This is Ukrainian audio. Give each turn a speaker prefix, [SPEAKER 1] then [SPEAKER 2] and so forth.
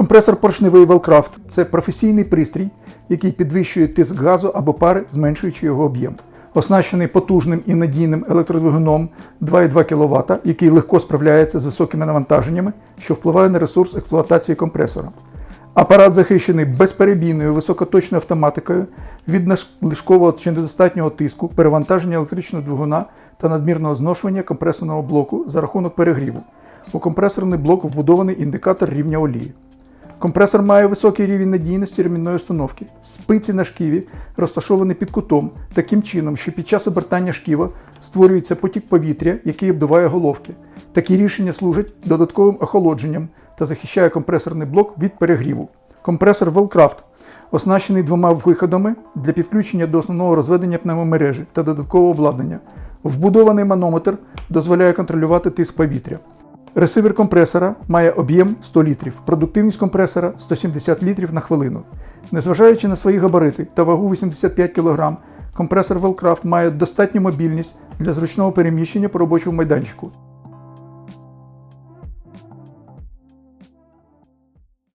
[SPEAKER 1] Компресор поршневий Велкрафт це професійний пристрій, який підвищує тиск газу або пари, зменшуючи його об'єм. Оснащений потужним і надійним електродвигуном 2,2 кВт, який легко справляється з високими навантаженнями, що впливає на ресурс експлуатації компресора. Апарат захищений безперебійною високоточною автоматикою від надлишкового чи недостатнього тиску, перевантаження електричного двигуна та надмірного зношування компресорного блоку за рахунок перегріву. У компресорний блок вбудований індикатор рівня олії. Компресор має високий рівень надійності ремінної установки. Спиці на шківі розташовані під кутом, таким чином, що під час обертання шківа створюється потік повітря, який обдуває головки. Такі рішення служать додатковим охолодженням та захищає компресорний блок від перегріву. Компресор Velcraft оснащений двома виходами для підключення до основного розведення пневмомережі та додаткового обладнання. Вбудований манометр дозволяє контролювати тиск повітря. Ресивер компресора має об'єм 100 літрів, продуктивність компресора 170 літрів на хвилину. Незважаючи на свої габарити та вагу 85 кг, компресор Wellcraft має достатню мобільність для зручного переміщення по робочому майданчику.